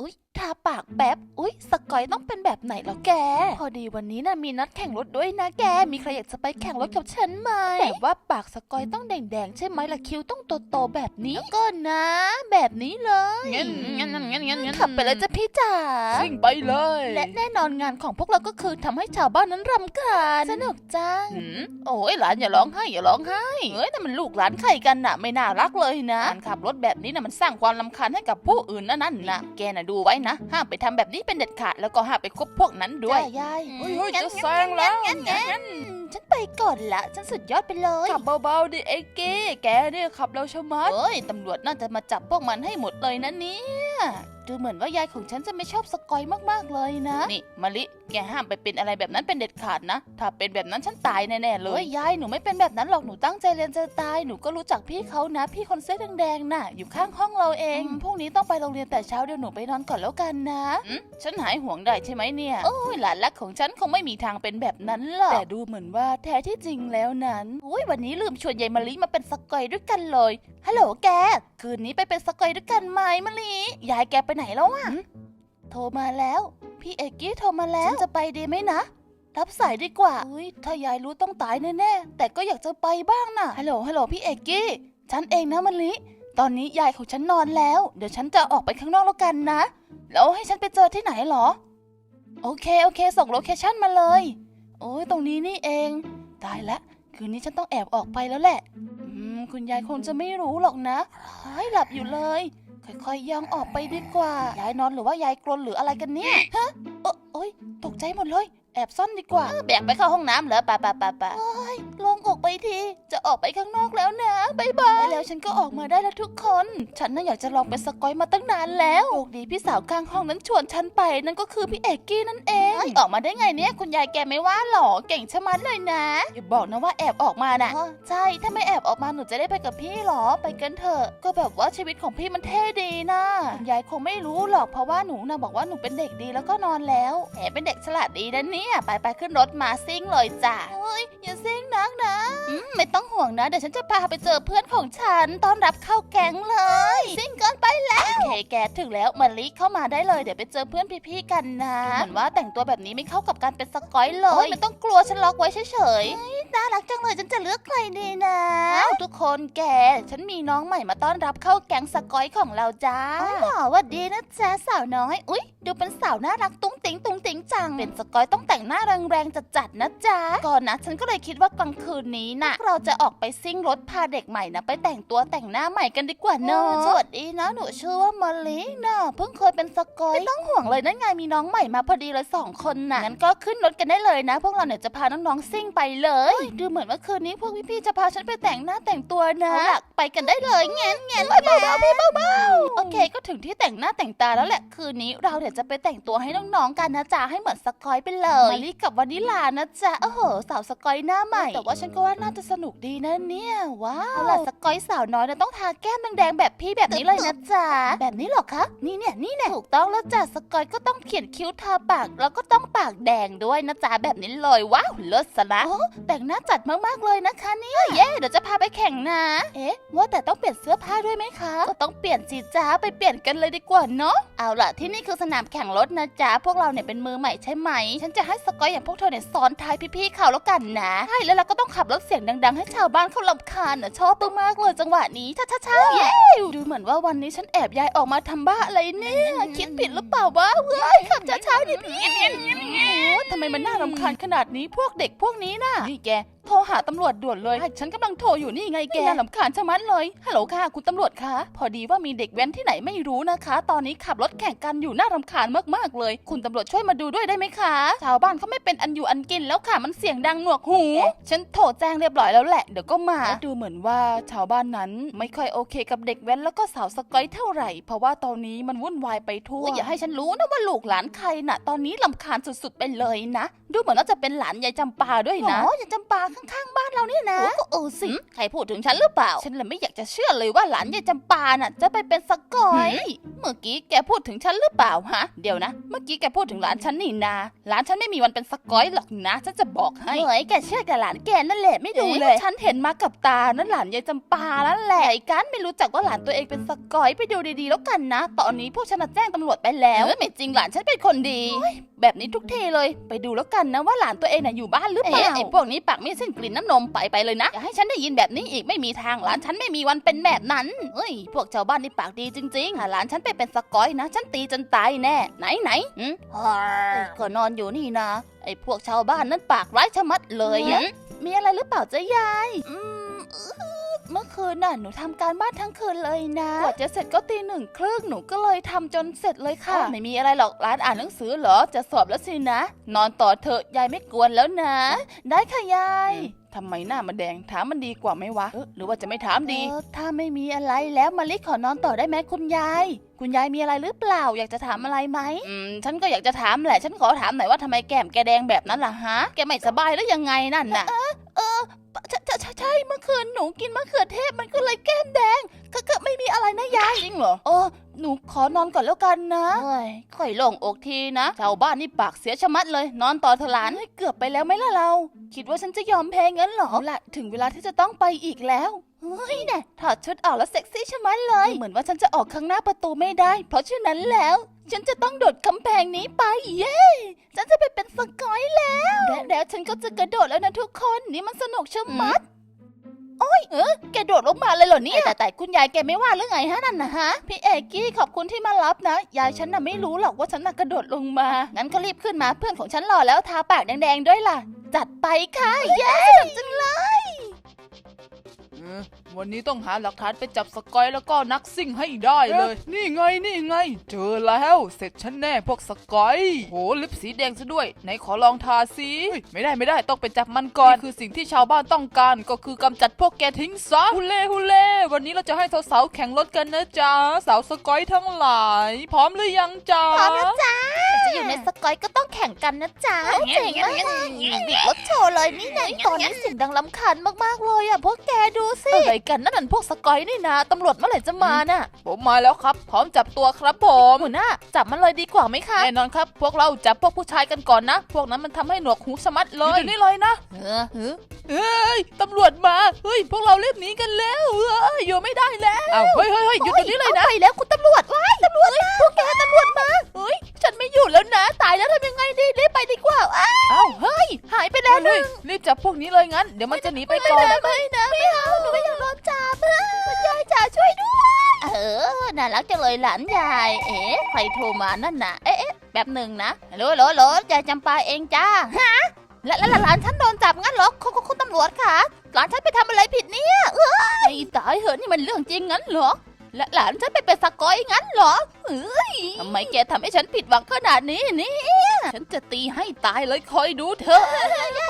อุ๊ยทาปากแป๊บ อุ๊ย สกอยต้องเป็นแบบไหนเหรอแก พอดีวันนี้นะมีนัดแข่งรถด้วยนะแก มีใครอยากจะไปแข่งรถกับฉันไหมแต่ว่าปากสกอยต้องแดงๆ ใช่ไหมล่ะคิ้วต้องโตๆแบบนี้ก็นะ แบบนี้เลยงั้นงั้นงั้นงั้นงั้นงั้นขับไปเลยจ้ะพี่จ๋าซิ่งไปเลย และแน่นอนงานของพวกเราก็คือทำให้ชาวบ้านนั้นรำคาญสนุกจังหืมโอ้ยหลานอย่าร้องไห้อย่าร้องไห้เฮ้ยนั่นมันลูกหลานใครกันน่ะ ไม่น่ารักเลยนะการขับรถแบบนี้นะมันสร้างความลำคาญให้กับผู้อื่นนะนั่นนะแกน่ะดูไว้นะ ห้ามไปทำแบบนี้เป็นเด็ดขาด แล้วก็ห้ามไปคบพวกนั้นด้วยจ้ะยายเฮ้ยเฮ้ยจะแซงแล้วงั้นงั้นงั้ นฉันไปก่อนละฉันสุดยอดไปเลยขับเบาๆดิเอ็กกี้แกเนี่ยขับเร็วชะมัดเอ้ยตำรวจน่าจะมาจับพวกมันให้หมดเลยนะเนี่ยดูเหมือนว่ายายของฉันจะไม่ชอบสกอยมากๆเลยนะ นี่มะลิ แกห้ามไปเป็นอะไรแบบนั้นเป็นเด็ดขาดนะ ถ้าเป็นแบบนั้นฉันตายแน่ๆเลเอ้ยยยายหนูไม่เป็นแบบนั้นหรอกหนูตั้งใจเรียนจะตายหนูก็รู้จักพี่เขานะ พี่คนเสื้อแดงๆน่ะ อยู่ข้างห้องเราเองพรุ่งนี้ต้องไปโรงเรียนแต่เช้าเดี๋ยวหนูไปนอนก่อนแล้วกันนะอืมฉันหายห่วงได้ใช่ไหมเนี่ยโอ้ยหลานรักของฉันคงไม่มีทางเป็นแบบนั้นหรอกแต่ดูเหมือนว่าแท้ที่จริงแล้วนั้นอุ้ยวันนี้ลืมชวนยายมะลิมาเป็นสกอยด้วยกันเลยฮัลโหลแก คืนนี้ไปเป็นสกอยด้วยกันไหมมะลิยายแกไปไหนแล้วอะโทรมาแล้ว พี่เอกกี้โทรมาแล้วฉันจะไปดีไหมนะรับสายดีกว่าอุ้ยถ้ายายรู้ต้องตายแน่ๆแต่ก็อยากจะไปบ้างน่ะฮัลโหลฮัลโหลพี่เอกกี้ฉันเองนะมะลิตอนนี้ยายของฉันนอนแล้ว เดี๋ยวฉันจะออกไปข้างนอกแล้วกันนะ แล้วให้ฉันไปเจอที่ไหนเหรอ โอเค โอเค ส่งโลเคชั่นมาเลย โอ้ยตรงนี้นี่เอง ตายละ คืนนี้ฉันต้องแอบออกไปแล้วแหละ อืม คุณยายคงจะไม่รู้หรอกนะหายหลับอยู่เลย ค่อยๆย่องออกไปดีกว่า ยายนอนหรือว่ายายกรนหรืออะไรกันเนี่ย ฮะเอ้อโอ้ยตกใจหมดเลย แอบซ่อนดีกว่า แบกไปเข้าห้องน้ำเหรอปะปะปะปะลงออกไปที จะออกไปข้างนอกแล้วนะบายบายแล้วฉันก็ออกมาได้แล้วทุกคน ฉันน่ะอยากจะลองเป็นสกอยมาตั้งนานแล้วโชคดีพี่สาวข้างห้องนั้นชวนฉันไป นั่นก็คือพี่เอกกี้นั่นเองเฮ้ยออกมาได้ไงเนี่ยคุณยายแกไม่ว่าหรอ เก่งชะมัดเลยนะอย่าบอกนะว่าแอบออกมาน่ะใช่ ถ้าไม่แอบออกมาหนูจะได้ไปกับพี่หรอ ไปกันเถอะ ก็แบบว่าชีวิตของพี่มันเท่ดีนะคุณยายคงไม่รู้หรอกเพราะว่าหนูน่ะบอกว่าหนูเป็นเด็กดีแล้วก็นอนแล้วแหมเป็นเด็กฉลาดดีนะเนี่ย ไปไปขึ้นรถมาซิ่งเลยจ้ะเฮ้ยอย่าเซ็งนักนะอืมไม่ต้องห่วงนะ เดี๋ยวฉันจะพาไปเจอเพื่อนของฉันต้อนรับเข้าแก๊งเลย ซิ่งเกินไปแล้วโอเคแกถึงแล้วมาลิเข้ามาได้เลยเดี๋ยวไปเจอเพื่อนพี่ๆกันนะเหมือนว่าแต่งตัวแบบนี้ไม่เข้ากับการเป็นสกอยเลโอ้ยยไม่ต้องกลัวฉันล็อกไว้เฉย น่ารักจังเลยฉันจะเลือกใครดีนะๆอ้าวทุกคนแก ฉันมีน้องใหม่มาต้อนรับเข้าแก๊งสกอยของเราจ้าอ๋อหวัดดีนะจ๊ะสาวน้อย อุ๊ย ดูเป็นสาวน่ารักตุ้งติ๋งตุ้งติ๋งจัง เป็นสกอยต้องแต่งหน้าแรงๆจัดๆนะจ๊ะ ก่อนนะฉันก็เลยคิดว่ากลางคืนนี้นะเราจะออกไปซิ่งรถพาเด็กใหม่นะไปแต่งตัวแต่งหน้าใหม่กันดีกว่าเนอะสวัสดีนะหนูชื่อว่ามะลินะเพิ่งเคยเป็นสกอยไม่ต้องห่วงเลยนั่นไงมีน้องใหม่มาพอดีเลยสองคนน่ะงั้นก็ขึ้นรถกันได้เลยนะ พวกเราเนี่ยจะพาน้องๆซิ่งไปเลยดูเหมือนว่าคืนนี้พวกพี่ๆจะพาฉันไปแต่งหน้าแต่งตัวนะเอาล่ะไปกันได้เลยแงนแงนเบาๆพี่เบาๆโอเค ก็ถึงที่แต่งหน้าแต่งตาแล้วแหละคืนนี้เราเดี๋ยวจะไปแต่งตัวให้น้องๆกันนะจ๊ะให้เหมือนสกอยไปเลยมาลิกับวานิลานะจ๊ะโอ้โหสาวสกอยหน้าใหม่ แต่ว่าฉันก็ว่าน่าจะสนุกดีนะเนี่ยว้าเอาวล่ะสกอยสาวน้อยนะต้องทาแก้มแดงๆแบบพี่แบบนี้เลยนะจ๊ะแบบนี้เหรอคะนี่เนี่ยนี่เนี่ยถูกต้องแล้วจ้ะสกอยก็ต้องเขียนคิ้วทาปาก แล้วก็ต้องปากแดงด้วยนะจ๊ะแบบนี้เลยว้าวเลิศสละโอ้แต่งหน้าจัดมากๆเลยนะคะเนี่ยเย้เดี๋ยวจะพาไปแข่งนะ เอ๊ะว่าแต่ต้องเปลี่ยนเสื้อผ้าด้วยไหมคะก็ต้องเปลี่ยนสิจ้าไปเปลี่ยนกันเลยดีกว่าเนาะเอาล่ะที่นี่คือสนามแข่งรถนะจ๊ะพวกเราเนี่ยเป็นมือใหม่ใช่ไหม ฉันจะให้สกอยอย่างพวกเธอเนี่ยซ้อนท้ายพี่ๆเขาแล้วกันนะใช่แล้วเราก็ต้องขับรถเสียงดัง ๆ ให้ชาวบ้านเขาลำคาญนะชอบมากๆเลยจังหวะนี้ช้าๆๆเย้ดูเหมือนว่าวันนี้ฉันแอบยายออกมาทำบ้าอะไรเนี่ย คิดผิดหรือเปล่าวะเว้ยขับช้าๆดิพี่โอ้ทำไมมันน่ารำคาญขนาดนี้พวกเด็กพวกนี้น่ะนี่แกโทรหาตำรวจด่วนเลย ฉันกำลังโทรอยู่นี่ไงแกน่าลำคาญชะมัดเลย ฮัลโหลค่ะ คุณตำรวจคะ พอดีว่ามีเด็กแว้นที่ไหนไม่รู้นะคะ ตอนนี้ขับรถแข่งกันอยู่น่ารำคาญมากๆเลย คุณตำรวจช่วยมาดูด้วยได้ไหมคะ ชาวบ้านเขาไม่เป็นอันอยู่อันกินแล้วค่ะ มันเสียงดังหนวกหู ฉันโทรแจ้งเรียบร้อยแล้วแหละ เดี๋ยวก็มาและดูเหมือนว่าชาวบ้านนั้นไม่ค่อยโอเคกับเด็กแว้นแล้วก็สาวสกอยเท่าไหร่ เพราะว่าตอนนี้มันวุ่นวายไปทั่ว อย่าให้ฉันรู้นะว่าลูกหลานใครน่ะ ตอนนี้ลำคาญสุดๆไปเลยนะ ดูเหมือนว่าจะเป็นหลานยายจำปาด้วยนะ อ๋ออย่าจำปาข้ข้างๆบ้านเราเนี่ยนะโอ้ก็เออสิหืมใครพูดถึงฉันหรือเปล่า ฉันเลยไม่อยากจะเชื่อเลยว่าหลานยายจำปาน่ะ จะไปเป็นสกอย เมื่อกี้แกพูดถึงฉันหรือเปล่าฮะ เดี๋ยวนะ เมื่อกี้แกพูดถึงหลานฉันนี่นา หลานฉันไม่มีวันเป็นสกอยหรอกนะ ฉันจะบอกให้ เฮ้ยแกเชื่อกับหลานแกนั่นแหละไม่ดูอ๊ะเลย ฉันเห็นมากับตานั่นหลานยายจำปาแล้วแหละไอ้การไม่รู้จักว่าหลานตัวเองเป็นสกอยไปดูดีๆแล้วกันนะ ตอนนี้พวกฉันน่ะแจ้งตำรวจไปแล้วเออไม่จริงหลานฉันเป็นคนดี แบบนี้ทุกทีเลย ไปดูแล้วกันนะว่าหลานตัวเองน่ะอยู่บ้านหรือเปเอ๊ะล่าไอ้พวกนี้ปากไม่สิ้นกลิ่นน้ำนมไปไปเลยนะ อย่าให้ฉันได้ยินแบบนี้อีกไม่มีทางหลานฉันไม่มีวันเป็นแบบนั้นเฮ้ย พวกชาวบ้านนี่ปากดีจริงๆถ้าหลานฉันไปเป็นสกอยนะ ฉันตีจนตายแน่ ไหนไหนๆหืมเฮ้ยก็นอนอยู่นี่นะ ไอ้พวกชาวบ้านนั้นปากร้ายชะมัดเลยอะหืมมีอะไรหรือเปล่าจ๊ะยายอืมอื้อ เมื่อคืนน่ะหนูทำการบ้านทั้งคืนเลยนะกว่าจะเสร็จก็ตีหนึ่งครึ่งหนูก็เลยทำจนเสร็จเลยค่ะ ไม่มีอะไรหรอกร้านอ่านหนังสือเหรอจะสอบแล้วสินะ นอนต่อเถอะยายไม่กวนแล้วนะ ได้ค่ะยายทำไมหน้ามันแดงถามมันดีกว่าไหมวะเอ๊ะหรือว่าจะไม่ถามดีถ้าไม่มีอะไรแล้วมาลิขอนอนต่อได้ไหมคุณยาย คุณยายมีอะไรหรือเปล่า อยากจะถามอะไรไหมอืมฉันก็อยากจะถามแหละ ฉันขอถามหน่อยว่าทำไมแก้มแกแดงแบบนั้นล่ะฮะ แกไม่สบายหรือยังไงนั่นน่ะ เออใช่ใช่ ใช่ใช่เมื่อคืนหนูกินมะเขือเทศมันก็เลยแก้มแดงก็ก็ไม่มีอะไรนะยายจริงเหรอเออหนูขอนอนก่อนแล้วกันนะเฮ้ยค่อยโล่งอกทีนะชาวบ้านนี่ปากเสียชะมัดเลย นอนต่อเถอะหลานเฮ้ยเกือบไปแล้วไหมล่ะเรา คิดว่าฉันจะยอมแพ้งั้นเหรอเอาละถึงเวลาที่จะต้องไปอีกแล้วเฮ้ยแน่ถอดชุดออกแล้วเซ็กซี่ชะมัดเลย เหมือนว่าฉันจะออกข้างหน้าประตูไม่ได้ เพราะฉะนั้นแล้ว ฉันจะต้องโดดกำแพงนี้ไปเย้ฉันจะไปเป็นสกอยแล้วและแล้วฉันก็จะกระโดดแล้วนะทุกคนนี่มันสนุกชะมัด โอ้ยเออแกโดดลงมาเลยเหรอเนี่ยแต่แต่คุณยายแกไม่ว่าหรือไงฮะนั่นนะฮะพี่เอกกี้ขอบคุณที่มารับนะ ยายฉันน่ะไม่รู้หรอกว่าฉันน่ะกระโดดลงมา งั้นก็รีบขึ้นมาเพื่อนของฉันรอแล้วทาปากแดงๆด้วยล่ะ จัดไปค่ะเย้สนุกจังเลยเออวันนี้ต้องหาหลักฐานไปจับสกอยแล้วก็นักซิ่งให้ได้เลย นี่ไงนี่ไง เจอแล้วเสร็จฉันแน่พวกสกอยโหลิปสีแดงซะด้วยไหนขอลองทาสิเฮ้ยไม่ได้ไม่ได้ต้องไปจับมันก่อนนี่คือสิ่งที่ชาวบ้านต้องการก็คือกำจัดพวกแกทิ้งซะฮูเล่ฮูเล่วันนี้เราจะให้สาวๆแข่งรถกันนะจ๊ะสาวสกอยทั้งหลาย พร้อมหรือยังจ๊ะพร้อมแล้วจ้าจะอยู่ในสกอยก็ต้องแข่งกันนะจ๊ะเจ๋งมากบิดรถโชว์เลยนี่ไงตอนนี้เสียงดังลำคาญมากๆเลยอะพวกแกดูสิอะไรกันนั่นมันพวกสกอยนี่นะตำรวจเมื่อไหร่จะมาน่ะผมมาแล้วครับ พร้อมจับตัวครับผมหัวหน้าจับมันเลยดีกว่าไหมคะแน่นอนครับ พวกเราจับพวกผู้ชายกันก่อนนะ พวกนั้นมันทำให้หนวกหูสะมัดเลยอยู่นี่เลยนะเออเฮ้ยตำรวจมาเฮ้ยพวกเราเรีบหนีกันแล้วเฮ้ยอยู่ไม่ได้แล้วอ้าวเฮ้ยเฮ้ยเฮ้ยหยุดตรงนี้เลยนะอาไปแล้วคุณตำรวจว้ายตำรวจมาพวกแกตำรวจมาเฮ้ยฉันไม่อยู่แล้วนะตายแล้วทำยังไงดีรีบไปดีกว่าอ้าวเอ้าเฮ้ยหายไปแล้วหเฮ้นึ่ยงรีบจับพวกนี้เลยงั้น เดี๋ยวมันจะหนีไปก่อนไม่นะไม่เอา รักจังเลยหลานยาย เอ๊ะใครโทรมานั่นน่ะ เอ๊ะแบบหนึ่งนะโหลโหลโหลยายจำปาเองจ้าฮะแล้วแล้วหลานฉันโดนจับงั้นเหรอคุณคุณตำรวจค่ะ หลานฉันไปทำอะไรผิดเนี่ยเอ้ยตายเหอะนี่มันเรื่องจริงงั้นเหรอและหลานฉันไปเป็นสกอยงั้นเหรอเอ้ยทำไมแกทำให้ฉันผิดหวังขนาดนี้เนี่ยฉันจะตีให้ตายเลยคอยดูเถอะ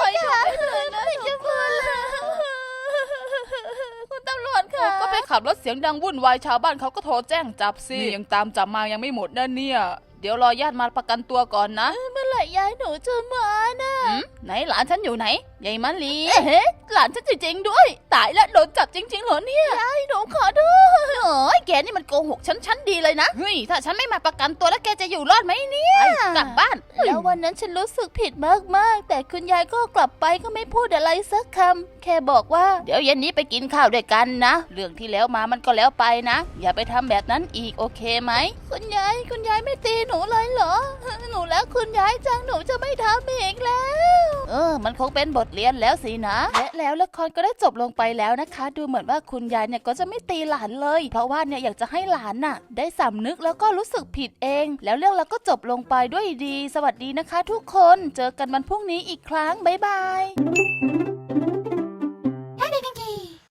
คอยดูเลยนะจะพูดคุณตำรวจค่ะ ก็ไปขับรถเสียงดังวุ่นวายชาวบ้านเขาก็โทรแจ้งจับสินี่ยังตามจับมายังไม่หมดนะเนี่ย เดี๋ยวรอญาติมาประกันตัวก่อนนะ เมื่อไหร่ยายหนูจะมานะหืมไหนหลานฉันอยู่ไหนยายมาลีเอ๊ะ หลานฉันจริงๆด้วย ตายแล้วโดนจับจริงๆเหรอเนี่ยยายหนูขอโทษโอ้ยแกนี่มันโกหกฉันฉันดีเลยนะเฮ้ยถ้าฉันไม่มาประกันตัวแล้วแกจะอยู่รอดไหมเนี่ยไปกลับบ้านแล้ววันนั้นฉันรู้สึกผิดมากๆ แต่คุณยายก็กลับไปก็ไม่พูดอะไรสักคำแค่บอกว่า เดี๋ยวเย็นนี้ไปกินข้าวด้วยกันนะ เรื่องที่แล้วมามันก็แล้วไปนะ อย่าไปทำแบบนั้นอีกโอเคไหมคุณยายคุณยายไม่ตีหนูเลยเหรอ หนูแล้วคุณยายจังหนูจะไม่ทำอีกแล้ว เออ มันคงเป็นบทเรียนแล้วสินะและแล้วละครก็ได้จบลงไปแล้วนะคะ ดูเหมือนว่าคุณยายเนี่ยก็จะไม่ตีหลานเลย เพราะว่าเนี่ยอยากจะให้หลานน่ะ ได้สำนึกแล้วก็รู้สึกผิดเอง แล้วเรื่องเราก็จบลงไปด้วยดี สวัสดีนะคะ ทุกคนเจอกันวันพรุ่งนี้อีกครั้งบ๊ายบาย